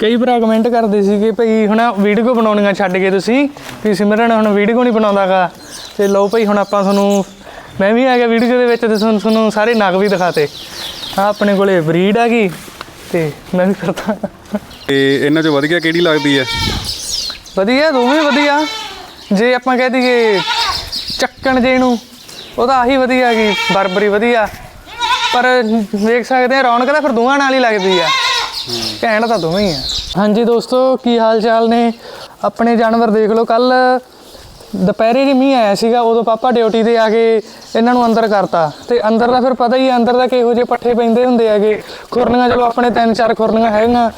ਕਈ ਭਰਾ ਕਮੈਂਟ ਕਰਦੇ ਸੀ ਕਿ ਭਈ ਹੁਣ ਵੀਡੀਓ ਬਣਾਉਣੀਆਂ ਛੱਡ ਗਏ ਤੁਸੀਂ ਕਿ ਸਿਮਰਨ ਹੁਣ ਵੀਡੀਓ ਨਹੀਂ ਬਣਾਉਂਦਾਗਾ। ਤੇ ਲਓ ਭਈ ਹੁਣ ਆਪਾਂ ਤੁਹਾਨੂੰ ਮੈਂ ਵੀ ਆ ਗਿਆ ਵੀਡੀਓ ਦੇ ਵਿੱਚ ਤੇ ਤੁਹਾਨੂੰ ਤੁਹਾਨੂੰ ਸਾਰੇ ਨਗ ਵੀ ਦਿਖਾਤੇ। ਆ ਆਪਣੇ ਕੋਲੇ ਬਰੀਡ ਆ ਗਈ ਤੇ ਮੈਂ ਵੀ ਕਰਦਾ। ਤੇ ਇਹਨਾਂ ਚੋਂ ਵਧੀਆ ਕਿਹੜੀ ਲੱਗਦੀ ਹੈ? ਵਧੀਆ ਦੋਵੇਂ ਵਧੀਆ। ਜੇ ਆਪਾਂ ਕਹਿ ਦਈਏ ਚੱਕਣ ਜੇ ਨੂੰ ਉਹਦਾ ਆਹੀ ਵਧੀਆ ਗਈ ਬਰਬਰੀ ਵਧੀਆ। ਪਰ ਵੇਖ ਸਕਦੇ ਆ ਰੌਣਕ ਤਾਂ ਫਿਰ ਦੋਵਾਂ ਨਾਲ ਹੀ ਲੱਗਦੀ ਆ। ਕਹਿਣ ਤਾਂ ਦੋਵੇਂ ਹੀ ਆ। ਹਾਂਜੀ ਦੋਸਤੋ ਕੀ ਹਾਲ ਚਾਲ ਨੇ? ਆਪਣੇ ਜਾਨਵਰ ਦੇਖ ਲਓ ਕੱਲ ਦੁਪਹਿਰੇ ਜੀ ਮੀਂਹ ਆਇਆ ਸੀਗਾ ਉਦੋਂ ਪਾਪਾ ਡਿਊਟੀ ਤੇ ਆ ਕੇ ਇਹਨਾਂ ਨੂੰ ਅੰਦਰ ਕਰਤਾ। ਤੇ ਅੰਦਰ ਦਾ ਫਿਰ ਪਤਾ ਹੀ ਆ ਅੰਦਰ ਦਾ ਕਿਹੋ ਜਿਹੇ ਪੱਠੇ ਪੈਂਦੇ ਹੁੰਦੇ ਹੈਗੇ। ਖੁਰਨੀਆਂ ਚਲੋ ਆਪਣੇ ਤਿੰਨ ਚਾਰ ਖੁਰਨੀਆਂ ਹੈਗੀਆਂ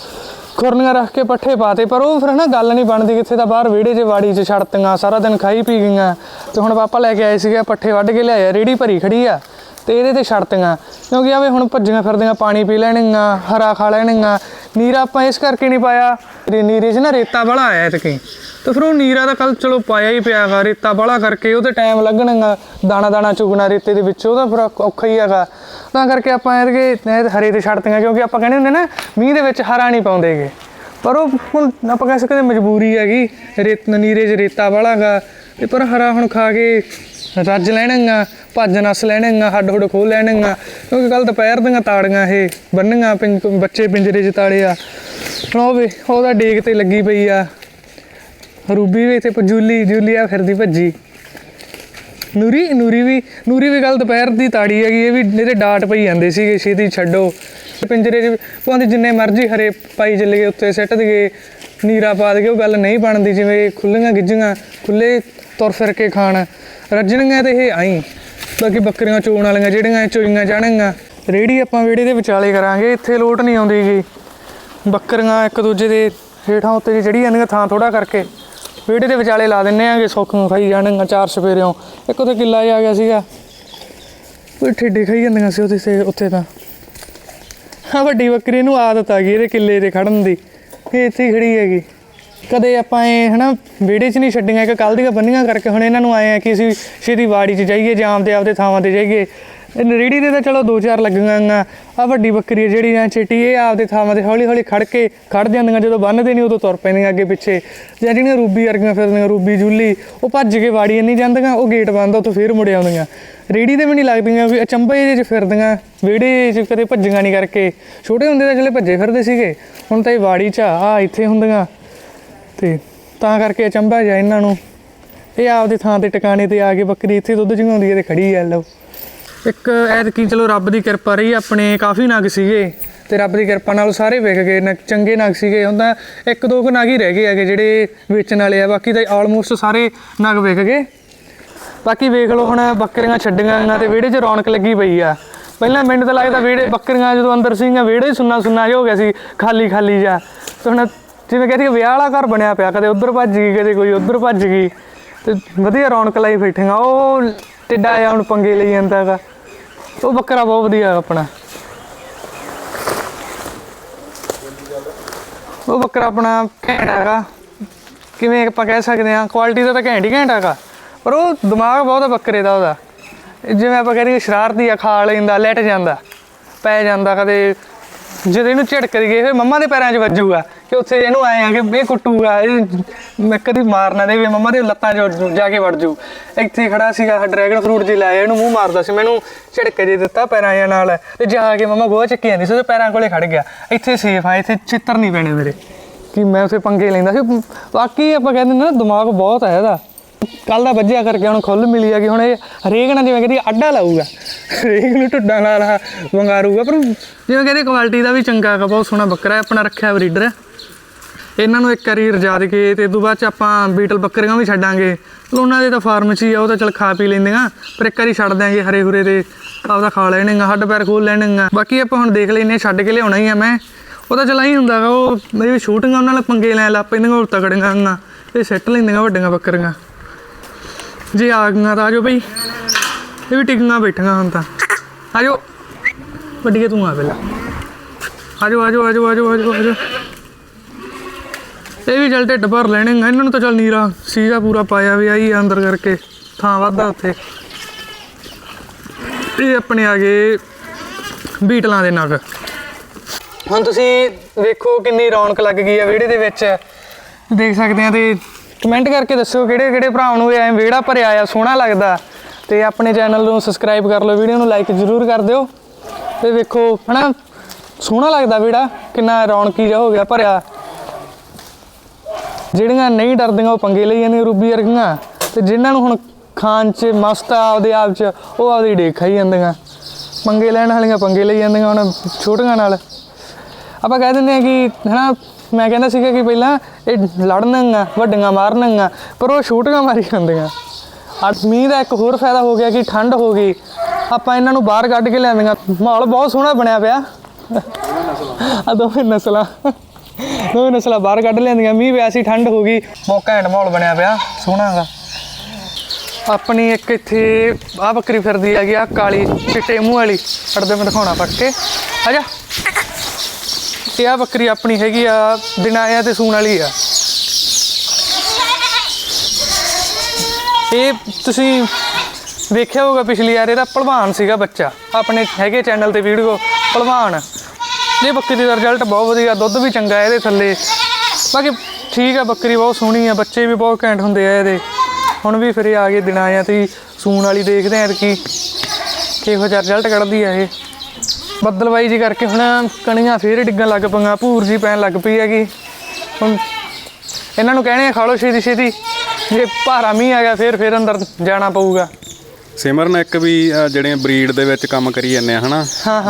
ਖੁਰਨੀਆਂ ਰੱਖ ਕੇ ਪੱਠੇ ਪਾਤੇ ਪਰ ਉਹ ਫਿਰ ਨਾ ਗੱਲ ਨਹੀਂ ਬਣਦੀ ਕਿੱਥੇ ਤਾਂ ਬਾਹਰ ਵਿਹੜੇ 'ਚ ਵਾੜੀ 'ਚ ਛੜਤੀਆਂ ਸਾਰਾ ਦਿਨ ਖਾਈ ਪੀ ਗਈਆਂ। ਤੇ ਹੁਣ ਪਾਪਾ ਲੈ ਕੇ ਆਏ ਸੀਗੇ ਪੱਠੇ ਵੱਢ ਕੇ ਲਿਆਏ ਰੇੜੀ ਭਰੀ ਖੜੀ ਆ। ਤੇ ਇਹਦੇ ਤੇ ਛੜਤੀਆਂ ਕਿਉਂਕਿ ਆਵੇ ਹੁਣ ਭੱਜੀਆਂ ਫਿਰਦੀਆਂ, ਪਾਣੀ ਪੀ ਲੈਣਗੀਆਂ ਹਰਾ ਖਾ ਲੈਣਗੀਆਂ ਨੀਰਾ ਆਪਾਂ ਇਸ ਕਰਕੇ ਨਹੀਂ ਪਾਇਆ। ਰੇ ਨੀਰੇ 'ਚ ਨਾ ਰੇਤਾ ਬੜਾ ਆਇਆ ਇਤਕੀ। ਤੇ ਫਿਰ ਉਹ ਨੀਰਾ ਤਾਂ ਕੱਲ ਚਲੋ ਪਾਇਆ ਹੀ ਪਿਆ ਗਾ ਰੇਤਾ ਬੜਾ ਕਰਕੇ ਉਹਦੇ ਟਾਈਮ ਲੱਗਣਗਾ ਦਾਣਾ ਦਾਣਾ ਚੁਗਣਾ ਰੇਤੇ ਦੇ ਵਿੱਚ, ਉਹਦਾ ਫਿਰ ਔਖਾ ਹੀ ਹੈਗਾ। ਤਾਂ ਕਰਕੇ ਆਪਾਂ ਇਹਦੇ ਇਹ ਹਰੇ ਤੇ ਛੱਡਤੀਆਂ ਕਿਉਂਕਿ ਆਪਾਂ ਕਹਿੰਦੇ ਹੁੰਦੇ ਨਾ, ਮੀਂਹ ਦੇ ਵਿੱਚ ਹਰਾ ਨਹੀਂ ਪਾਉਂਦੇਗੇ ਪਰ ਉਹ ਹੁਣ ਆਪਾਂ ਕਹਿ ਸਕਦੇ ਮਜਬੂਰੀ ਹੈਗੀ, ਰੇਤ ਨੀਰੇ 'ਚ ਰੇਤਾ ਵਾਲਾਗਾ ਤੇ ਪਰ ਹਰਾ ਹੁਣ ਖਾ ਕੇ ਰੱਜ ਲੈਣਗਾ ਭੱਜ ਨਸ ਲੈਣਗਾ ਹੱਡ ਹੁੱਡ ਖੋਲ ਲੈਣਗਾ ਕਿਉਂਕਿ ਕੱਲ ਦੁਪਹਿਰ ਦੀਆਂ ਤਾੜੀਆਂ ਇਹ ਬੰਨੀਆਂ ਪਿੰਜ- ਬੱਚੇ ਪਿੰਜਰੇ 'ਚ ਤਾੜੇ ਆ ਉਹ ਵੇ ਉਹਦਾ ਡੇਕ ਤੇ ਲੱਗੀ ਪਈ ਆ। ਰੂਬੀ ਵੀ ਇੱਥੇ ਜੂਲੀ ਆ ਫਿਰਦੀ ਭੱਜੀ। ਨੂਰੀ ਨੂਰੀ ਵੀ ਨੂਰੀ ਵੀ ਕੱਲ ਦੁਪਹਿਰ ਦੀ ਤਾੜੀ ਹੈਗੀ, ਇਹ ਵੀ ਇਹਦੇ ਡਾਟ ਪਈ ਜਾਂਦੇ ਸੀਗੇ, ਛੇਤੀ ਛੱਡੋ। ਪਿੰਜਰੇ 'ਚ ਭਾਵੇਂ ਜਿੰਨੇ ਮਰਜ਼ੀ ਹਰੇ ਪਾਈ ਚੱਲੇ ਗਏ, ਉੱਤੇ ਸਿੱਟ ਦਈਏ ਨੀਰਾ ਪਾ ਦਈਏ ਉਹ ਗੱਲ ਨਹੀਂ ਬਣਦੀ, ਜਿਵੇਂ ਖੁੱਲੀਆਂ ਗਿੱਜੀਆਂ ਖੁੱਲੇ ਤੁਰ ਫਿਰ ਕੇ ਖਾਣ। ਰੱਜਣੀਆਂ ਤੇ ਇਹ ਆਈ। ਬਾਕੀ ਬੱਕਰੀਆਂ ਚੋਣ ਵਾਲੀਆਂ ਜਿਹੜੀਆਂ ਇਹ ਚੋਈਆਂ ਜਾਣਗੀਆਂ। ਰੇੜੀ ਆਪਾਂ ਵਿਹੜੇ ਦੇ ਵਿਚਾਲੇ ਕਰਾਂਗੇ, ਇੱਥੇ ਲੋਟ ਨਹੀਂ ਆਉਂਦੀ ਗੀ ਬੱਕਰੀਆਂ ਇੱਕ ਦੂਜੇ ਦੇ ਹੇਠਾਂ ਉੱਤੇ ਦੀ ਚੜੀ ਜਾਂਦੀਆਂ ਥਾਂ ਥੋੜਾ ਕਰਕੇ। ਵਿਹੜੇ ਦੇ ਵਿਚਾਲੇ ਲਾ ਦਿੰਨੇ ਆਂਗੇ, ਸੁੱਖ ਨੂੰ ਖਾਈ ਜਾਣਗੀਆਂ ਚਾਰ ਸਪੇਰਿਓਂ। ਇੱਕ ਉਹਦੇ ਕਿੱਲਾ ਜਿਹਾ ਆ ਗਿਆ ਸੀਗਾ। ਉਹ ਠੇਡੇ ਖਾਈ ਜਾਂਦੀਆਂ ਸੀ ਉਹਦੇ ਤੇ ਉੱਥੇ ਤਾਂ। ਹਾਂ ਵੱਡੀ ਬੱਕਰੀ ਨੂੰ ਆਦਤ ਆ ਗਈ ਇਹਦੇ ਕਿੱਲੇ ਤੇ ਖੜਨ ਦੀ। ਇਹ ਇੱਥੇ ਹੀ ਖੜੀ ਹੈਗੀ। ਕਦੇ ਆਪਾਂ ਇਹ, ਹਨਾ, ਵਿਹੜੇ 'ਚ ਨਹੀਂ ਛੱਡੀਆਂ ਕਿ ਕੱਲ ਦੀਆਂ ਬੰਨੀਆਂ ਕਰਕੇ ਹੁਣ ਇਹਨਾਂ ਨੂੰ ਆਏ ਆ ਕਿ ਅਸੀਂ ਛੇਤੀ ਵਾੜੀ 'ਚ ਜਾਈਏ, ਜਾਂ ਆਪਦੇ ਆਪਦੇ ਥਾਵਾਂ ਤੇ ਜਾਈਏ। ਇਹ ਰੇੜੀ ਦੇ ਤਾਂ ਚਲੋ ਦੋ ਚਾਰ ਲੱਗੀਆਂ ਆ ਵੱਡੀ ਬੱਕਰੀ ਹੈ ਜਿਹੜੀ ਨਾ ਚਿੱਟੀ ਇਹ ਆਪਦੇ ਥਾਵਾਂ ਤੇ ਹੌਲੀ ਹੌਲੀ ਖੜ ਕੇ ਖੜ ਜਾਂਦੀਆਂ, ਜਦੋਂ ਬੰਨਦੇ ਨਹੀਂ ਉਦੋਂ ਤੁਰ ਪੈਂਦੀਆਂ ਅੱਗੇ ਪਿੱਛੇ। ਜਾਂ ਜਿਹੜੀਆਂ ਰੂਬੀ ਵਰਗੀਆਂ ਫਿਰਦੀਆਂ, ਰੂਬੀ, ਜੁੱਲੀ, ਉਹ ਭੱਜ ਕੇ ਵਾੜੀ ਨਹੀਂ ਜਾਂਦੀਆਂ, ਉਹ ਗੇਟ ਬੰਦ ਆ, ਉੱਥੋਂ ਫੇਰ ਮੁੜ ਆਉਂਦੀਆਂ। ਰੇੜੀ ਤੇ ਵੀ ਨਹੀਂ ਲੱਗਦੀਆਂ ਵੀ ਅਚੰਭੇ ਜਿਹੇ 'ਚ ਫਿਰਦੀਆਂ, ਵਿਹੜੇ 'ਚ ਕਦੇ ਭੱਜੀਆਂ ਨਹੀਂ ਕਰਕੇ। ਛੋਟੇ ਹੁੰਦੇ ਤਾਂ ਚਲੇ ਭੱਜੇ ਫਿਰਦੇ ਸੀਗੇ। ਹੁਣ ਤਾਂ ਇਹ ਵਾੜੀ 'ਚ ਆ ਆਹ ਇੱਥੇ ਹੁੰਦੀਆਂ। ਤੇ ਤਾਂ ਕਰਕੇ ਅਚੰਭਾ ਜਾ ਇਹਨਾਂ ਨੂੰ। ਇਹ ਆਪਦੀ ਥਾਂ ਤੇ ਟਿਕਾਣੇ ਤੇ ਆ ਕੇ ਬੱਕਰੀ ਇੱਥੇ ਦੁੱਧ ਚੁੰਗਾਉਂਦੀ ਹੈ ਤੇ ਖੜੀ ਆ ਲਓ। ਇੱਕ ਐਤਕੀ ਚਲੋ ਰੱਬ ਦੀ ਕਿਰਪਾ ਰਹੀ, ਆਪਣੇ ਕਾਫੀ ਨਗ ਸੀਗੇ ਤੇ ਰੱਬ ਦੀ ਕਿਰਪਾ ਨਾਲ ਸਾਰੇ ਵਿਕ ਗਏ, ਨਗ ਚੰਗੇ ਨਗ ਸੀਗੇ। ਹੁੰਦਾ ਇੱਕ ਦੋ ਕੁ ਨਗ ਹੀ ਰਹਿ ਗਏ ਹੈਗੇ ਜਿਹੜੇ ਵੇਚਣ ਵਾਲੇ ਆ, ਬਾਕੀ ਤਾਂ ਆਲਮੋਸਟ ਸਾਰੇ ਨਗ ਵਿਕ ਗਏ। ਬਾਕੀ ਵੇਖ ਲਓ ਹੁਣ ਬੱਕਰੀਆਂ ਛੱਡੀਆਂ ਗਈਆਂ ਤੇ, ਵਿਹੜੇ 'ਚ ਰੌਣਕ ਲੱਗੀ ਪਈ ਆ। ਪਹਿਲਾਂ ਮੈਨੂੰ ਤਾਂ ਲੱਗਦਾ ਵਿਹੜੇ ਬੱਕਰੀਆਂ ਜਦੋਂ ਅੰਦਰ ਸੀਗੀਆਂ, ਵਿਹੜੇ 'ਚ ਸੁੰਨਾ ਸੁੰਨਾ ਜਿਹਾ ਹੋ ਗਿਆ ਸੀ ਖਾਲੀ ਖਾਲੀ ਜਿਹਾ। ਤੇ ਹੁਣ ਜਿਵੇਂ ਕਹਿੰਦੀ ਵਿਆਹ ਵਾਲਾ ਘਰ ਬਣਿਆ ਪਿਆ, ਕਦੇ ਉੱਧਰ ਭੱਜ ਗਈ, ਕਦੇ ਕੋਈ ਉੱਧਰ ਭੱਜ ਗਈ, ਤੇ ਵਧੀਆ ਰੌਣਕ ਲਾਈ ਬੈਠੀਆਂ, ਉਹ ਟਿੱਡਾ ਆ ਹੁਣ ਪੰਗੇ ਲਈ ਜਾਂਦਾ ਹੈਗਾ ਉਹ ਬੱਕਰਾ ਬਹੁਤ ਵਧੀਆ ਆਪਣਾ। ਉਹ ਬੱਕਰਾ ਆਪਣਾ ਘੈਂਟ ਹੈਗਾ। ਕਿਵੇਂ ਆਪਾਂ ਕਹਿ ਸਕਦੇ ਹਾਂ ਕੁਆਲਿਟੀ ਦਾ ਤਾਂ ਘੈਂਟ ਹੀ ਘੈਂਟ ਹੈਗਾ, ਪਰ ਉਹ ਦਿਮਾਗ ਬਹੁਤ ਬੱਕਰੇ ਦਾ ਉਹਦਾ। ਜਿਵੇਂ ਆਪਾਂ ਕਹਿੰਦੇ ਸ਼ਰਾਰਤੀ ਆ, ਖਾ ਲੈਂਦਾ, ਲੈਟ ਜਾਂਦਾ, ਪੈ ਜਾਂਦਾ ਕਦੇ ਜਦੋਂ ਇਹਨੂੰ ਝਟਕ ਗਏ ਫਿਰ ਮੰਮਾ ਦੇ ਪੈਰਾਂ 'ਚ ਵੱਜੂਗਾ ਕਿ ਉੱਥੇ ਇਹਨੂੰ ਆਏ ਆ ਕਿ ਇਹ ਕੁੱਟੂਗਾ, ਇਹ ਮੈਂ ਕਦੀ ਮਾਰ ਨਾ ਦੇਵੇ, ਮੰਮਾ ਦੇ ਲੱਤਾਂ 'ਚ ਜਾ ਕੇ ਵੜ ਜੂ। ਇੱਥੇ ਖੜਾ ਸੀਗਾ ਡਰੈਗਨ ਫਰੂਟ ਜੀ ਲਾਇਆ, ਇਹਨੂੰ ਮੂੰਹ ਮਾਰਦਾ ਸੀ, ਮੈਨੂੰ ਝਟਕੇ ਜੇ ਦਿੱਤਾ ਪੈਰਾਂ ਜਿਹਾ ਨਾਲ। ਤੇ ਜਾ ਕੇ ਮੰਮਾ ਗੋਹਾ ਚੱਕੀ ਜਾਂਦੀ ਸੀ, ਉਹਦੇ ਪੈਰਾਂ ਕੋਲੇ ਖੜ ਗਿਆ। ਇੱਥੇ ਸੇਫ ਆ, ਇੱਥੇ ਚਿੱਤਰ ਨਹੀਂ ਪੈਣੇ ਮੇਰੇ। ਕਿ ਮੈਂ ਉੱਥੇ ਪੰਗੇ ਲੈਂਦਾ ਸੀ, ਬਾਕੀ ਆਪਾਂ ਕਹਿੰਦੇ ਨਾ, ਦਿਮਾਗ ਬਹੁਤ ਹੈ ਇਹਦਾ। ਕੱਲ ਦਾ ਵੱਜਿਆ ਕਰਕੇ ਹੁਣ ਖੁੱਲ ਮਿਲੀ ਆ ਕਿ ਹੁਣ ਇਹ ਹਰੇਕ ਨਾਲ ਜਿਵੇਂ ਕਹਿੰਦੀ ਅੱਡਾ ਲਾਊਗਾ। ਹਰੇਕ ਨੂੰ ਢੁੱਡਾਂ ਨਾਲ ਵੰਗਾਰੂਗਾ। ਪਰ ਜਿਵੇਂ ਕਹਿੰਦੇ ਕੁਆਲਿਟੀ ਦਾ ਵੀ ਚੰਗਾ ਹੈਗਾ, ਬਹੁਤ ਸੋਹਣਾ ਬੱਕਰਾ ਹੈ, ਆਪਣਾ ਰੱਖਿਆ ਬਰੀਡਰ ਹੈ। ਇਹਨਾਂ ਨੂੰ ਇੱਕ ਵਾਰੀ ਰਜਾ ਦੇ ਕੇ ਤੇ ਉਦੋਂ ਬਾਅਦ ਚ ਆਪਾਂ ਬੀਟਲ ਬੱਕਰੀਆਂ ਵੀ ਛੱਡਾਂਗੇ। ਚਲੋ ਉਹਨਾਂ ਦੇ ਤਾਂ ਫਾਰਮ 'ਚ ਹੀ ਆ, ਉਹ ਤਾਂ ਚਲ ਖਾ ਪੀ ਲੈਂਦੀਆਂ। ਪਰ ਇੱਕ ਵਾਰੀ ਛੱਡ ਦਿਆਂਗੇ ਹਰੇ ਹੁਰੇ ਤੇ ਆਪਦਾ ਖਾ ਲੈਣਗੇ ਹੱਡ ਪੈਰ ਖੋਲ ਲੈਣਗੇ ਬਾਕੀ ਆਪਾਂ ਹੁਣ ਦੇਖ ਲੈਨੇ ਛੱਡ ਕੇ ਲਿਆਉਣਾ ਹੀ ਆ ਮੈਂ। ਉਹ ਤਾਂ ਚਲਾ ਹੀ ਹੁੰਦਾ ਗਾ ਉਹ ਮੇਰੀ ਸ਼ੂਟਿੰਗ ਉਹਨਾਂ ਨਾਲ ਪੰਗੇ ਲੈਣ ਲੱਗ ਪੈਂਦੀਆਂ ਉਹ ਤਕੜੀਆਂ ਆਂ ਇਹ ਸੈੱਟ ਲੈਂਦੀਆਂ ਵੱਡੀਆਂ ਬੱਕਰੀਆਂ। ਜੇ ਆ ਗਈਆਂ ਤਾਂ ਆਜੋ ਬਈ। ਇਹ ਵੀ ਟਿਕੀਆਂ ਬੈਠੀਆਂ ਹੁਣ ਤਾਂ। ਆਜੋ ਵੱਡੀਏ ਤੂੰ ਆ ਪਹਿਲਾਂ। ਆਜੋ ਆਜੋ ਆਜੋ ਆਜੋ ਆਜੋ ਆਜੋ ਇਹ ਵੀ ਚੱਲ ਢਿੱਡ ਭਰ ਲੈਣੇ ਇਹਨਾਂ ਨੂੰ ਤਾਂ ਚੱਲ ਨੀਰਾ ਸੀਗਾ ਪੂਰਾ ਪਾਇਆ ਵੀ ਆਈ ਅੰਦਰ ਕਰਕੇ। ਥਾਂ ਵਾਧਾ ਉੱਥੇ। ਇਹ ਆਪਣੇ ਆ ਗਏ ਬੀਟਲਾਂ ਦੇ ਨਗ। ਹੁਣ ਤੁਸੀਂ ਵੇਖੋ ਕਿੰਨੀ ਰੌਣਕ ਲੱਗ ਗਈ ਆ ਵਿਹੜੇ ਦੇ ਵਿੱਚ। ਦੇਖ ਸਕਦੇ ਆ ਤੇ ਕਮੈਂਟ ਕਰਕੇ ਦੱਸਿਓ ਕਿਹੜੇ ਕਿਹੜੇ ਭਰਾ ਨੂੰ ਐ ਵਿਹੜਾ ਭਰਿਆ ਆ, ਸੋਹਣਾ ਲੱਗਦਾ। ਤੇ ਆਪਣੇ ਚੈਨਲ ਨੂੰ ਸਬਸਕ੍ਰਾਈਬ ਕਰ ਲਓ, ਵੀਡੀਓ ਨੂੰ ਲਾਈਕ ਜ਼ਰੂਰ ਕਰ ਦਿਓ। ਤੇ ਵੇਖੋ, ਹਨਾ, ਸੋਹਣਾ ਲੱਗਦਾ ਵਿਹੜਾ, ਕਿੰਨਾ ਰੌਣਕੀ ਜਿਹਾ ਹੋ ਗਿਆ ਭਰਿਆ। ਜਿਹੜੀਆਂ ਨਹੀਂ ਡਰਦੀਆਂ, ਉਹ ਪੰਗੇ ਲਈ ਜਾਂਦੀਆਂ ਰੂਬੀ ਵਰਗੀਆਂ। ਤੇ ਜਿਨ੍ਹਾਂ ਨੂੰ ਹੁਣ ਖਾਣ 'ਚ ਮਸਤ ਆ, ਆਪਦੇ ਆਪ 'ਚ, ਉਹ ਆਪਦੀ ਡੇਕ ਹੀ ਜਾਂਦੀਆਂ। ਪੰਗੇ ਲੈਣ ਵਾਲੀਆਂ ਪੰਗੇ ਲਈ ਜਾਂਦੀਆਂ ਹੁਣ ਛੋਟੀਆਂ ਨਾਲ। ਆਪਾਂ ਕਹਿ ਦਿੰਦੇ ਆ ਕਿ, ਹਨਾ ਮੈਂ ਕਹਿੰਦਾ ਸੀਗਾ ਕਿ ਪਹਿਲਾਂ ਇਹ ਲੜਨਗੀਆਂ, ਵੱਡੀਆਂ ਮਾਰਨਗੀਆਂ, ਪਰ ਉਹ ਛੋਟੀਆਂ ਮਾਰੀ ਜਾਂਦੀਆਂ। ਅੱਜ ਮੀਂਹ ਦਾ ਇੱਕ ਹੋਰ ਫਾਇਦਾ ਹੋ ਗਿਆ ਕਿ ਠੰਡ ਹੋ ਗਈ। ਆਪਾਂ ਇਹਨਾਂ ਨੂੰ ਬਾਹਰ ਕੱਢ ਕੇ ਲਿਆਂਦੀਆਂ ਮਾਹੌਲ ਬਹੁਤ ਸੋਹਣਾ ਬਣਿਆ ਪਿਆ। ਆ ਦੋਵੇਂ ਨਸਲਾਂ ਦੋਵੇਂ ਨਸਲਾਂ ਬਾਹਰ ਕੱਢ ਲੈਂਦੀਆਂ ਮੀਂਹ ਪਿਆ ਸੀ, ਠੰਡ ਹੋ ਗਈ। ਮੌਕਾ ਘੈਂਟ ਮਾਹੌਲ ਬਣਿਆ ਪਿਆ। ਸੋਹਣਾ ਗਾ ਆਪਣੀ ਇੱਕ ਇੱਥੇ ਆ ਬੱਕਰੀ ਫਿਰਦੀ ਹੈਗੀ ਆ ਕਾਲੀ ਚਿੱਟੇ ਮੂੰਹ ਵਾਲੀ। ਅੜਦੇ ਮੈਂ ਦਿਖਾਉਣਾ ਪੱਕ ਕੇ। ਆ ਜਾ। ਇਹ ਆ ਬੱਕਰੀ ਆਪਣੀ ਹੈਗੀ ਆ, ਦਿਨਾਂ ਆ ਤੇ ਸੂਣ ਵਾਲੀ ਆ। ਇਹ ਤੁਸੀਂ ਵੇਖਿਆ ਹੋਊਗਾ ਪਿਛਲੀ ਵਾਰ ਇਹਦਾ ਭਲਵਾਨ ਸੀਗਾ ਬੱਚਾ। ਆਪਣੇ ਹੈਗੇ ਚੈਨਲ ਤੇ ਵੀਡੀਓ ਭਲਵਾਨ ਇਹ ਬੱਕਰੀ ਦਾ ਰਿਜ਼ਲਟ ਬਹੁਤ ਵਧੀਆ, ਦੁੱਧ ਵੀ ਚੰਗਾ ਇਹਦੇ ਥੱਲੇ। ਬਾਕੀ ਠੀਕ ਆ, ਬੱਕਰੀ ਬਹੁਤ ਸੋਹਣੀ ਆ, ਬੱਚੇ ਵੀ ਬਹੁਤ ਘੈਂਟ ਹੁੰਦੇ ਆ ਇਹਦੇ। ਹੁਣ ਵੀ ਫਿਰ ਇਹ ਆ ਗਏ, ਦਿਨਾਂ ਆ ਤੇ ਸੂਣ ਵਾਲੀ ਦੇਖਦੇ ਆ ਕਿ ਕਿਹੋ ਜਿਹਾ ਰਿਜ਼ਲਟ ਕੱਢਦੀ ਆ ਇਹ। ਬੱਦਲਵਾਈ ਜੀ ਕਰਕੇ ਹੁਣ ਕਣੀਆਂ ਫੇਰ ਡਿੱਗਣ ਲੱਗ ਪਈਆਂ ਭੂਰ ਜੀ ਪੈਣ ਲੱਗ ਪਈ ਹੈਗੀ। ਹੁਣ ਇਹਨਾਂ ਨੂੰ ਕਹਿਣੇ ਆ ਖਾ ਲਓ ਛੇਤੀ ਛੇਤੀ ਜੇ ਭਾਰਾ ਮੀਂਹ ਆ ਗਿਆ ਫੇਰ ਫੇਰ ਅੰਦਰ ਜਾਣਾ ਪਊਗਾ। ਸਿਮਰਨ ਇੱਕ ਵੀ ਜਿਹੜੇ ਬਰੀਡ ਦੇ ਵਿੱਚ ਕੰਮ ਕਰੀ ਜਾਂਦੇ ਆ ਹਨਾ।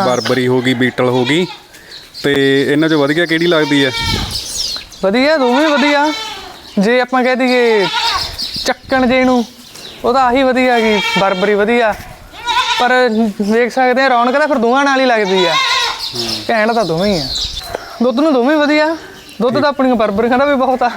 ਬਰਬਰੀ ਹੋ ਗਈ ਬੀਟਲ ਹੋ ਗਈ ਤੇ ਇਹਨਾਂ ਚੋਂ ਵਧੀਆ ਕਿਹੜੀ ਲੱਗਦੀ ਹੈ? ਵਧੀਆ ਦੋਵੇਂ ਵਧੀਆ। ਜੇ ਆਪਾਂ ਕਹਿ ਦਈਏ ਚੱਕਣ ਜੇ ਨੂੰ ਉਹਦਾ ਆਹੀ ਵਧੀਆ ਕਿ ਬਰਬਰੀ ਵਧੀਆ। ਪਰ ਦੇਖ ਸਕਦੇ ਆ ਰੌਣਕ ਤਾਂ ਫਿਰ ਦੋਵਾਂ ਨਾਲ ਹੀ ਲੱਗਦੀ ਆ। ਘੈਂਟ ਤਾਂ ਦੋਵੇਂ ਹੀ ਆ। ਦੁੱਧ ਨੂੰ ਦੋਵੇਂ ਵਧੀਆ। ਦੁੱਧ ਤਾਂ ਆਪਣੀਆਂ ਬਰਬਰੀਆਂ ਦਾ ਵੀ ਬਹੁਤ ਆ।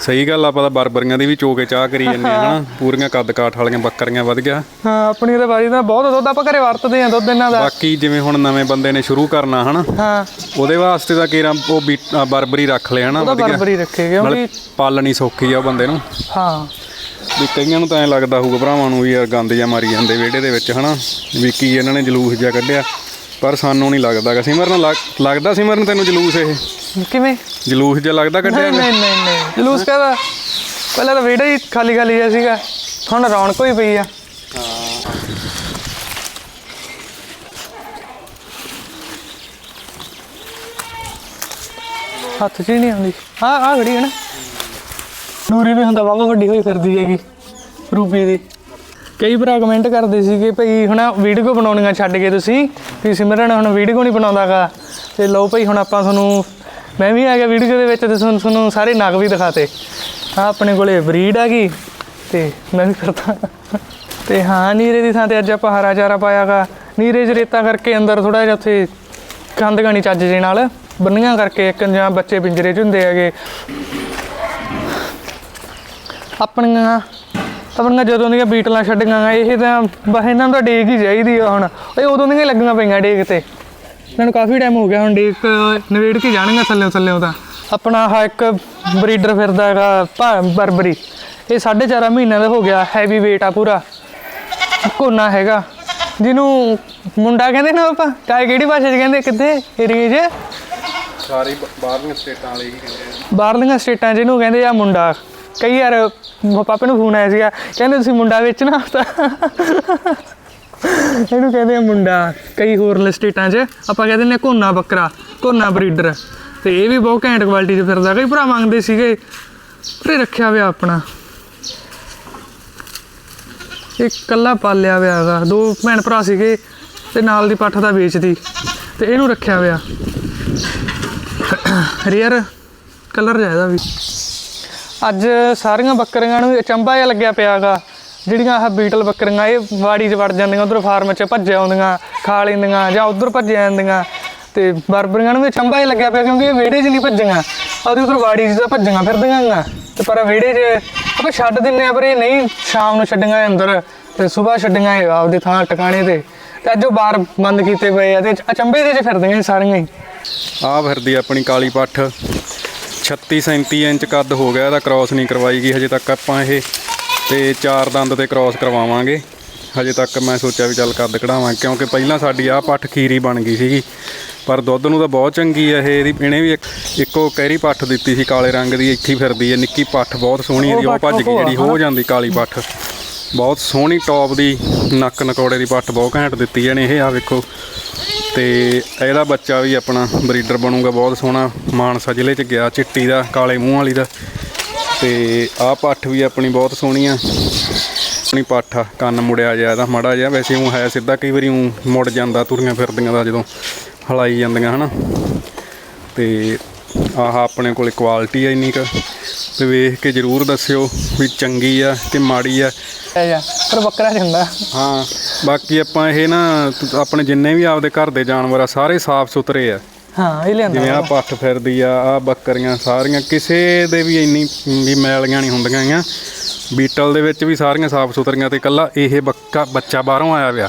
ਸਹੀ ਗੱਲ ਆ, ਆਪਾਂ ਤਾਂ ਬਰਬਰੀਆਂ ਦੀ ਵੀ ਚੋਕੇ ਚਾਹ ਕਰੀ ਆ ਹਨਾ? ਪੂਰੀਆਂ ਕੱਦ ਕਾਠ ਵਾਲੀਆਂ ਬੱਕਰੀਆਂ ਵਧੀਆ ਹਾਂ ਆਪਣੀ ਤਾਂ ਬਾਰੀ ਦਾ ਬਹੁਤ ਦੁੱਧ ਆਪਾਂ ਘਰੇ ਵਰਤਦੇ ਆ ਦੁੱਧ ਇਹਨਾਂ ਦਾ। ਬਾਕੀ ਜਿਵੇਂ ਹੁਣ ਨਵੇਂ ਬੰਦੇ ਨੇ ਸ਼ੁਰੂ ਕਰਨਾ ਹਨਾ? ਹਾਂ। ਉਹਦੇ ਵਾਸਤੇ ਤਾਂ ਕੇਰਾ ਉਹ ਬਰਬਰੀ ਰੱਖ ਲਿਆ ਹਨਾ? ਉਹਦਾ ਵਧੀਆ। ਬਰਬਰੀ ਰੱਖੇ ਕਿਉਂਕਿ ਪਾਲਣੀ ਸੌਖੀ ਆ ਬੰਦੇ ਨੂੰ। ਹਾਂ। ਵੀ ਕਈਆਂ ਨੂੰ ਤਾਂ ਐ ਲੱਗਦਾ ਹੋਊਗਾ ਭਰਾਵਾਂ ਨੂੰ ਵੀ ਯਾਰ ਗੰਦ ਜਿਹਾ ਮਾਰੀ ਜਾਂਦੇ ਵਿਹੜੇ ਦੇ ਵਿੱਚ ਹਨਾ? ਵੀ ਕੀ ਇਹਨਾਂ ਨੇ ਜਲੂਸ ਜਿਹਾ ਕੱਢਿਆ। ਪਰ ਸਾਨੂੰ ਨਹੀਂ ਲੱਗਦਾਗਾ। ਸਿਮਰਨ ਲੱਗ- ਲੱਗਦਾ ਸਿਮਰਨ ਤੈਨੂੰ ਜਲੂਸ ਇਹ? ਕਿਵੇਂ? ਜਲੂਸ ਜਿਹਾ ਲੱਗਦਾ ਕੱਢਿਆ ਨਹੀਂ ਨਹੀਂ ਨਹੀਂ ਨਹੀਂ। ਜਲੂਸ ਕਹਦਾ? ਪਹਿਲਾਂ ਤਾਂ ਵਿਹੜਾ ਹੀ ਖਾਲੀ ਖਾਲੀ ਜਿਹਾ ਸੀਗਾ। ਹੁਣ ਰੌਣਕ ਹੋਈ ਪਈ ਆ। ਹੱਥ 'ਚ ਹੀ ਨਹੀਂ ਆਉਂਦੀ। ਹਾਂ ਆ ਖੜੀ ਹੈ ਨਾ। ਨੂਰੀ ਵੀ ਹੁੰਦਾ ਵਾਵਾ ਵੱਡੀ ਹੋਈ ਫਿਰਦੀ ਹੈਗੀ, ਰੂਪੀ ਦੀ। ਕਈ ਭਰਾ ਕਮੈਂਟ ਕਰਦੇ ਸੀਗੇ ਭਈ ਹੁਣ ਵੀਡੀਓ ਬਣਾਉਣੀਆਂ ਛੱਡ ਗਏ ਤੁਸੀਂ ਵੀ ਸਿਮਰਨ ਹੁਣ ਵੀਡੀਓ ਨਹੀਂ ਬਣਾਉਂਦਾਗਾ। ਤੇ ਲਓ ਭਈ ਹੁਣ ਆਪਾਂ ਤੁਹਾਨੂੰ, ਮੈਂ ਵੀ ਆ ਗਿਆ ਵੀਡੀਓ ਦੇ ਵਿੱਚ ਤੇ ਤੁਹਾਨੂੰ ਤੁਹਾਨੂੰ ਸਾਰੇ ਨਗ ਵੀ ਦਿਖਾਤੇ। ਆ ਆਪਣੇ ਕੋਲੇ ਬਰੀਡ ਹੈਗੀ ਗਈ, ਤੇ ਮੈਂ ਵੀ ਕਰਦਾ। ਤੇ ਹਾਂ, ਨੀਰੇ ਦੀ ਥਾਂ ਤੇ ਅੱਜ ਆਪਾਂ ਹਰਾ ਚਾਰਾ ਪਾਇਆਗਾ। ਨੀਰੇ 'ਚ ਰੇਤਾ ਕਰਕੇ ਅੰਦਰ ਥੋੜਾ ਜਿਹਾ ਉੱਥੇ ਕੰਧ ਗਾਣੀ ਚੱਜ ਜੇ ਨਾਲ ਬੰਨੀਆਂ ਕਰਕੇ ਇੱਕ ਜਾਂ ਬੱਚੇ ਪਿੰਜਰੇ 'ਚ ਹੁੰਦੇ ਹੈਗੇ। ਆਪਣੀਆਂ ਆਪਣੀਆਂ ਜਦੋਂ ਦੀਆਂ ਬੀਟਲਾਂ ਛੱਡੀਆਂ ਇਹ ਤਾਂ ਬਸ ਇਹਨਾਂ ਨੂੰ ਤਾਂ ਡੇਕ ਹੀ ਚਾਹੀਦੀ ਆ ਹੁਣ। ਇਹ ਉਦੋਂ ਦੀਆਂ ਲੱਗੀਆਂ ਪਈਆਂ ਡੇਕ ਤੇ। ਇਹਨਾਂ ਨੂੰ ਕਾਫੀ ਟਾਈਮ ਹੋ ਗਿਆ ਹੁਣ ਡੇਕ ਨਵੇੜ ਕੇ ਜਾਣਗੀਆਂ ਥੱਲੇ ਥੱਲੇ ਤਾਂ। ਆਪਣਾ ਆਹ ਇੱਕ ਬਰੀਡਰ ਫਿਰਦਾ ਹੈਗਾ ਭਾ- ਬਰਬਰੀ। ਇਹ 4.5 ਮਹੀਨਿਆਂ ਦਾ ਹੋ ਗਿਆ ਹੈਵੀ weight ਆ ਪੂਰਾ। ਕੋਨਾ ਹੈਗਾ। ਜਿਹਨੂੰ ਮੁੰਡਾ ਕਹਿੰਦੇ ਨਾ ਆਪਾਂ ਕਾਇ ਕਿਹੜੀ ਭਾਸ਼ਾ 'ਚ ਕਹਿੰਦੇ ਕਿੱਥੇ? ਏਰੀਏ 'ਚ? ਸਾਰੇ ਬਾਹਰਲੀਆਂ ਸਟੇਟਾਂ ਵਾਲੇ ਹੀ ਕਹਿੰਦੇ ਬਾਹਰਲੀਆਂ ਸਟੇਟਾਂ 'ਚ ਇਹਨੂੰ ਕਹਿੰਦੇ ਆ ਮੁੰਡਾ। ਕਈ ਯਾਰ ਪਾਪੇ ਨੂੰ ਫੋਨ ਆਇਆ ਸੀਗਾ, ਕਹਿੰਦੇ ਤੁਸੀਂ ਮੁੰਡਾ ਵੇਚਣਾ ਤਾਂ ਇਹਨੂੰ ਕਹਿੰਦੇ ਆ ਮੁੰਡਾ, ਕਈ ਹੋਰ ਸਟੇਟਾਂ 'ਚ, ਆਪਾਂ ਕਹਿੰਦੇ ਨੇ ਕੋਨਾ ਬੱਕਰਾ ਕੋਨਾ ਬਰੀਡਰ ਤੇ ਇਹ ਵੀ ਬਹੁਤ ਘੈਂਟ ਕੁਆਲਿਟੀ 'ਚ ਫਿਰਦਾ, ਕਈ ਭਰਾ ਮੰਗਦੇ ਸੀਗੇ ਪਰ ਰੱਖਿਆ ਹੋਇਆ ਆਪਣਾ। ਇਹ ਕੱਲਾ ਪਾਲਿਆ ਹੋਇਆ ਹੈਗਾ, ਦੋ ਭੈਣ ਭਰਾ ਸੀਗੇ, ਤੇ ਨਾਲ ਦੀ ਪੱਠ ਦਾ ਵੇਚਦੀ, ਤੇ ਇਹਨੂੰ ਰੱਖਿਆ ਹੋਇਆ। ਰੇਅਰ ਕਲਰ ਜ਼ਿਆਦਾ ਵੀ। ਅੱਜ ਸਾਰੀਆਂ ਬੱਕਰੀਆਂ ਨੂੰ ਅਚੰਭਾ ਜਿਹਾ ਲੱਗਿਆ ਪਿਆਗਾ। ਜਿਹੜੀਆਂ ਆਹ ਬੀਟਲ ਬੱਕਰੀਆਂ, ਇਹ ਵਾੜੀ 'ਚ ਵੜ ਜਾਂਦੀਆਂ, ਉਧਰ ਫਾਰਮ 'ਚ ਭੱਜ ਆਉਂਦੀਆਂ, ਖਾ ਲੈਂਦੀਆਂ ਜਾਂ ਉਧਰ ਭੱਜ ਜਾਂਦੀਆਂ। ਤੇ ਬਰਬਰੀਆਂ ਨੂੰ ਵੀ ਅਚੰਭਾ ਜਿਹਾ ਲੱਗਿਆ ਪਿਆ ਕਿਉਂਕਿ ਇਹ ਵਿਹੜੇ 'ਚ ਨਹੀਂ ਭੱਜੀਆਂ। ਉਹਦੇ ਉਧਰ ਵਾੜੀ 'ਚ ਤਾਂ ਭੱਜੀਆਂ ਫਿਰਦੀਆਂ ਗਾ ਤੇ ਪਰ ਵਿਹੜੇ 'ਚ ਆਪਾਂ ਛੱਡ ਦਿੰਨੇ ਆ ਪਰ ਇਹ ਨਹੀਂ ਸ਼ਾਮ ਨੂੰ ਛੱਡੀਆਂ ਅੰਦਰ, ਤੇ ਸਵੇਰ ਛੱਡੀਆਂ ਇਹ ਆਪਦੇ ਥਾਂ ਟਿਕਾਣੇ ਤੇ। ਤੇ ਅੱਜ ਉਹ ਬਾਹਰ ਬੰਦ ਕੀਤੇ ਪਏ ਆ, ਤੇ ਅਚੰਬੇ ਦੇ 'ਚ ਫਿਰਦੀਆਂ ਇਹ ਸਾਰੀਆਂ ਹੀ। ਆ ਫਿਰਦੀ ਆਪਣੀ ਕਾਲੀ ਪੱਠ। 36 37 ਇੰਚ ਕੱਦ ਹੋ ਗਿਆ ਇਹਦਾ ਕ੍ਰਾਸ ਨਹੀਂ ਕਰਵਾਈ ਗਈ ਹਜੇ ਤੱਕ ਆਪਾਂ ਇਹ। ਤੇ ਚਾਰ ਦੰਦ ਤੇ ਕ੍ਰਾਸ ਕਰਵਾਵਾਂਗੇ। ਹਜੇ ਤੱਕ ਮੈਂ ਸੋਚਿਆ ਵੀ ਚੱਲ ਕੱਦ ਕਢਾਵਾਂ ਕਿਉਂਕਿ ਪਹਿਲਾਂ ਸਾਡੀ ਆਹ ਪੱਠ ਖੀਰੀ ਬਣ ਗਈ ਸੀਗੀ। ਪਰ ਦੁੱਧ ਨੂੰ ਤਾਂ ਬਹੁਤ ਚੰਗੀ ਆ ਇਹ ਇਹਦੀ ਇਹਨੇ ਵੀ ਇੱਕ ਕਹਿਰੀ ਪੱਠ ਦਿੱਤੀ ਸੀ ਕਾਲੇ ਰੰਗ ਦੀ ਇੱਥੇ ਹੀ ਫਿਰਦੀ ਹੈ ਨਿੱਕੀ ਪੱਠ ਬਹੁਤ ਸੋਹਣੀ ਇਹਦੀ ਉਹ ਭੱਜ ਗਈ ਜਿਹੜੀ ਹੋ ਜਾਂਦੀ ਕਾਲੀ ਪੱਠ। ਬਹੁਤ ਸੋਹਣੀ ਟੌਪ ਦੀ ਨੱਕ ਨਕੌੜੇ ਦੀ ਪੱਠ ਬਹੁਤ ਘੈਂਟ ਦਿੱਤੀ ਇਹਨੇ ਇਹ ਆ ਵੇਖੋ। ਤੇ ਇਹਦਾ ਬੱਚਾ ਵੀ ਆਪਣਾ ਬਰੀਡਰ ਬਣੂਗਾ, ਬਹੁਤ ਸੋਹਣਾ। ਮਾਨਸਾ ਜ਼ਿਲ੍ਹੇ ਚ ਗਿਆ, ਚਿੱਟੀ ਦਾ, ਕਾਲੇ ਮੂੰਹ ਵਾਲੀ ਦਾ। ਤੇ ਆਹ ਪੱਠ ਵੀ ਆਪਣੀ ਬਹੁਤ ਸੋਹਣੀ ਆ। ਆਪਣੀ ਪੱਠ ਆ, ਕੰਨ ਮੁੜਿਆ ਜਿਆ ਇਹਦਾ ਮਾੜਾ ਜਿਹਾ। ਵੈਸੇ ਉਹ ਹੈ ਸਿੱਧਾ, ਕਈ ਵਾਰੀ ਊਂ ਮੁੜ ਜਾਂਦਾ ਤੁਰੀਆਂ ਫਿਰਦੀਆਂ ਦਾ, ਜਦੋਂ ਹਲਾਈ ਜਾਂਦੀਆਂ, ਹਨਾ। ਤੇ ਆਹ ਆਪਣੇ ਕੋਲੇ ਕੁਆਲਿਟੀ ਆ ਇੰਨੀ ਕੁ। ਤੇ ਵੇਖ ਕੇ ਜਰੂਰ ਦੱਸਿਓ ਵੀ ਚੰਗੀ ਆ ਕਿ ਮਾੜੀ ਆ। ਪਰ ਬੱਕਰਾ ਚੰਗਾ ਹਾਂ ਬਾਕੀ ਆਪਾਂ ਇਹ ਨਾ ਆਪਣੇ ਜਿੰਨੇ ਵੀ ਆਪਦੇ ਘਰ ਦੇ ਜਾਨਵਰ ਆ ਸਾਰੇ ਸਾਫ਼ ਸੁਥਰੇ ਆ। ਹਾਂ ਇਹ ਲਿਆਂਦਾ ਜਿਵੇਂ ਆ ਪੱਠ ਫਿਰਦੀ ਆ ਆ ਬੱਕਰੀਆਂ ਸਾਰੀਆਂ ਕਿਸੇ ਦੇ ਵੀ ਇੰਨੀ ਵੀ ਮੈਲੀਆਂ ਨਹੀਂ ਹੁੰਦੀਆਂ ਗੀਆਂ ਬੀਟਲ ਦੇ ਵਿੱਚ ਵੀ ਸਾਰੀਆਂ ਸਾਫ਼ ਸੁਥਰੀਆਂ ਤੇ ਇਕੱਲਾ ਇਹ ਬੱਕਾ ਬੱਚਾ ਬਾਹਰੋਂ ਆਇਆ ਵਿਆ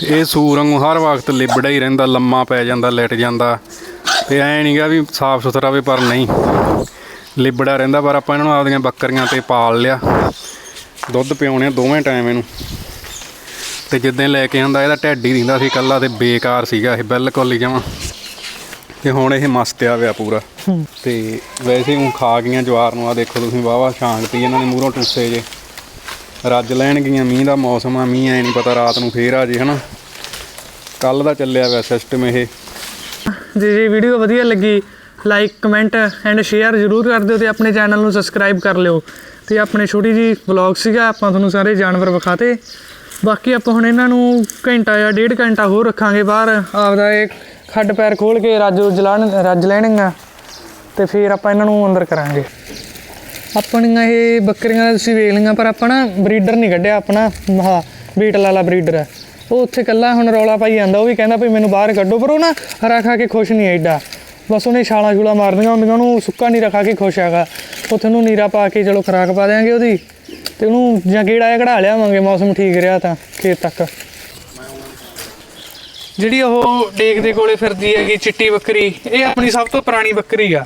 ਤੇ ਇਹ ਸੂਰ ਵਾਂਗੂ ਹਰ ਵਕਤ ਲਿਬੜਾ ਹੀ ਰਹਿੰਦਾ ਲੰਮਾ ਪੈ ਜਾਂਦਾ ਲੈਟ ਜਾਂਦਾ। ਤੇ ਐ ਨਹੀਂਗਾ ਵੀ ਸਾਫ਼ ਸੁਥਰਾ ਵੀ ਪਰ ਨਹੀਂ। ਲਿਬੜਾ ਰਹਿੰਦਾ, ਪਰ ਆਪਾਂ ਇਹਨਾਂ ਨੂੰ ਆਪਦੀਆਂ ਬੱਕਰੀਆਂ ਤੇ ਪਾਲ ਲਿਆ। ਦੁੱਧ ਪਿਆਉਣੇ ਦੋਵੇਂ ਟਾਈਮ ਇਹਨੂੰ। ਤੇ ਜਿੱਦਾਂ ਲੈ ਕੇ ਆਂਦਾ ਇਹਦਾ ਢਿੱਡ ਹੀ ਰਹਿੰਦਾ ਸੀ ਇਕੱਲਾ ਤੇ ਬੇਕਾਰ ਸੀਗਾ ਇਹ, ਬਿਲਕੁਲ ਹੀ ਜਮਾਂ। ਤੇ ਹੁਣ ਇਹ ਮਸਤਿਆ ਪਿਆ ਪੂਰਾ। ਤੇ ਵੈਸੇ ਹੁਣ ਖਾ ਗਈਆਂ ਜਵਾਰ ਨੂੰ ਆ ਦੇਖੋ ਤੁਸੀਂ ਵਾਵਾ ਛਾਂਗਤੀ ਇਹਨਾਂ ਨੇ ਮੂਹਰੋਂ ਟੁੱਸੇ ਜੇ। ਰੱਜ ਲੈਣ ਗਈਆਂ, ਮੀਂਹ ਦਾ ਮੌਸਮ ਆ, ਮੀਂਹ ਐ ਨਹੀਂ ਪਤਾ, ਰਾਤ ਨੂੰ ਫੇਰ ਆ ਜੇ, ਹਨਾ। ਕੱਲ ਦਾ ਚੱਲਿਆ ਹੋਇਆ ਸਿਸਟਮ ਇਹ। ਜੇ ਜੇ ਵੀਡੀਓ ਵਧੀਆ ਲੱਗੀ ਲਾਈਕ ਕਮੈਂਟ ਐਂਡ ਸ਼ੇਅਰ ਜ਼ਰੂਰ ਕਰ ਦਿਓ ਤੇ ਆਪਣੇ ਚੈਨਲ ਨੂੰ ਸਬਸਕ੍ਰਾਈਬ ਕਰ ਲਿਓ। ਤੇ ਆਪਣੇ ਛੋਟੀ ਜੀ ਵਲੌਗ ਸੀਗਾ, ਆਪਾਂ ਤੁਹਾਨੂੰ ਸਾਰੇ ਜਾਨਵਰ ਵਿਖਾਤੇ। ਬਾਕੀ ਆਪਾਂ ਹੁਣ ਇਹਨਾਂ ਨੂੰ ਘੰਟਾ ਜਾਂ ਡੇਢ ਘੰਟਾ ਹੋਰ ਰੱਖਾਂਗੇ ਬਾਹਰ। ਆਪਦਾ ਇਹ ਖੱਡ ਪੈਰ ਖੋਲ ਕੇ ਰੱਜ ਜਲਾਣ, ਰੱਜ ਲੈਣਗੀਆਂ। ਤੇ ਫਿਰ ਆਪਾਂ ਇਹਨਾਂ ਨੂੰ ਅੰਦਰ ਕਰਾਂਗੇ। ਆਪਣੀਆਂ ਇਹ ਬੱਕਰੀਆਂ ਤੁਸੀਂ ਵੇਖ ਲਈਆਂ, ਪਰ ਆਪਾਂ ਨਾ ਬਰੀਡਰ ਨਹੀਂ ਕੱਢਿਆ, ਆਪਣਾ ਆਹ ਬੀਟਲ ਵਾਲਾ ਬਰੀਡਰ ਹੈ। ਉਹ ਉੱਥੇ ਕੱਲਾ ਹੁਣ ਰੌਲਾ ਪਾਈ ਜਾਂਦਾ, ਉਹ ਵੀ ਕਹਿੰਦਾ ਵੀ ਮੈਨੂੰ ਬਾਹਰ ਕੱਢੋ, ਪਰ ਉਹ ਨਾ ਹਰਾ ਖਾ ਕੇ ਖੁਸ਼ ਨਹੀਂ ਐਡਾ ਬਸ ਉਹਨੇ ਛਾਲਾਂ ਛੂਲਾ ਮਾਰਦੀਆਂ ਹੁੰਦੀਆਂ, ਉਹਨੂੰ ਸੁੱਕਾ ਨਹੀਂ ਰੱਖਾ ਕੇ ਖੁਸ਼ ਹੈਗਾ। ਉੱਥੇ ਨੂੰ ਨੀਰਾ ਪਾ ਕੇ ਚਲੋ ਖਰਾਕ ਪਾ ਦਿਆਂਗੇ ਉਹਦੀ, ਤੇ ਉਹਨੂੰ ਜਾਂ ਗੇੜਾ ਜਿਹਾ ਕਢਾ ਲਿਆਵਾਂਗੇ, ਮੌਸਮ ਠੀਕ ਰਿਹਾ ਤਾਂ, ਖੇਤ ਤੱਕ। ਜਿਹੜੀ ਉਹ ਡੇਕ ਦੇ ਕੋਲੇ ਫਿਰਦੀ ਹੈਗੀ ਚਿੱਟੀ ਬੱਕਰੀ, ਇਹ ਆਪਣੀ ਸਭ ਤੋਂ ਪੁਰਾਣੀ ਬੱਕਰੀ ਆ।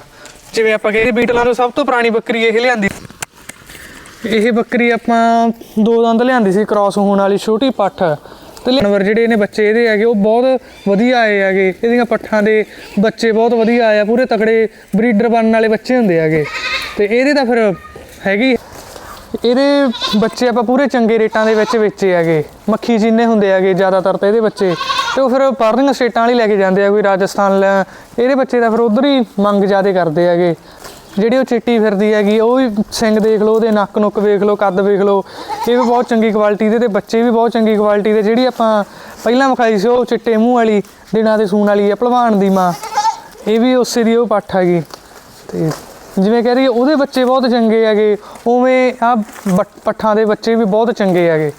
ਜਿਵੇਂ ਆਪਾਂ ਕਹਿੰਦੇ ਬੀਟਲਾਂ ਤੋਂ ਸਭ ਤੋਂ ਪੁਰਾਣੀ ਬੱਕਰੀ ਇਹ ਲਿਆਂਦੀ। ਇਹ ਬੱਕਰੀ ਆਪਾਂ ਦੋ ਦੰਦ ਲਿਆਂਦੀ ਸੀ ਕ੍ਰਾਸ ਹੋਣ ਵਾਲੀ ਛੋਟੀ ਪੱਠ। ਤੇ ਜਾਨਵਰ ਜਿਹੜੇ ਇਹਨੇ ਬੱਚੇ ਇਹਦੇ ਹੈਗੇ, ਉਹ ਬਹੁਤ ਵਧੀਆ ਆਏ ਹੈਗੇ। ਇਹਦੀਆਂ ਪੱਠਾਂ ਦੇ ਬੱਚੇ ਬਹੁਤ ਵਧੀਆ ਆਏ ਆ, ਪੂਰੇ ਤਕੜੇ ਬਰੀਡਰ ਬਣਨ ਵਾਲੇ ਬੱਚੇ ਹੁੰਦੇ ਹੈਗੇ। ਤੇ ਇਹਦੇ ਤਾਂ ਫਿਰ ਹੈਗੀ। ਇਹਦੇ ਬੱਚੇ ਆਪਾਂ ਪੂਰੇ ਚੰਗੇ ਰੇਟਾਂ ਦੇ ਵਿੱਚ ਵੇਚੇ ਹੈਗੇ। ਮੱਖੀ ਜਿੰਨੇ ਹੁੰਦੇ ਹੈਗੇ, ਜ਼ਿਆਦਾਤਰ ਤਾਂ ਇਹਦੇ ਬੱਚੇ। ਤੇ ਉਹ ਫਿਰ ਬਾਹਰਲੀਆਂ ਸਟੇਟਾਂ ਵਾਲੀ ਲੈ ਕੇ ਜਾਂਦੇ ਆ, ਕੋਈ ਰਾਜਸਥਾਨ ਲੈ ਇਹਦੇ ਬੱਚੇ ਤਾਂ ਫਿਰ ਉਧਰ ਹੀ ਮੰਗ ਜ਼ਿਆਦੇ ਕਰਦੇ ਹੈਗੇ। ਜਿਹੜੀ ਉਹ ਚਿੱਟੀ ਫਿਰਦੀ ਹੈਗੀ, ਉਹ ਵੀ ਸਿੰਗ ਦੇਖ ਲਓ, ਉਹਦੇ ਨੱਕ ਨੁੱਕ ਵੇਖ ਲਓ, ਕੱਦ ਵੇਖ ਲਓ, ਇਹ ਵੀ ਬਹੁਤ ਚੰਗੀ ਕੁਆਲਿਟੀ ਦੇ ਤੇ ਬੱਚੇ ਵੀ ਬਹੁਤ ਚੰਗੀ ਕੁਆਲਿਟੀ ਦੇ, ਜਿਹੜੀ ਆਪਾਂ ਪਹਿਲਾਂ ਵਿਖਾਈ ਸੀ, ਉਹ ਚਿੱਟੇ ਮੂੰਹ ਵਾਲੀ, ਦਿਨਾਂ ਦੇ ਸੂਣ ਵਾਲੀ ਹੈ, ਭਲਵਾਨ ਦੀ ਮਾਂ। ਇਹ ਵੀ ਉਸੇ ਦੀ ਉਹ ਪੱਠ ਹੈਗੀ। ਤੇ ਜਿਵੇਂ ਕਹਿ ਰਹੀ ਉਹਦੇ ਬੱਚੇ ਬਹੁਤ ਚੰਗੇ ਹੈਗੇ, ਉਵੇਂ ਆ ਪੱਠਾਂ ਦੇ ਬੱਚੇ ਵੀ ਬਹੁਤ ਚੰਗੇ ਹੈਗੇ।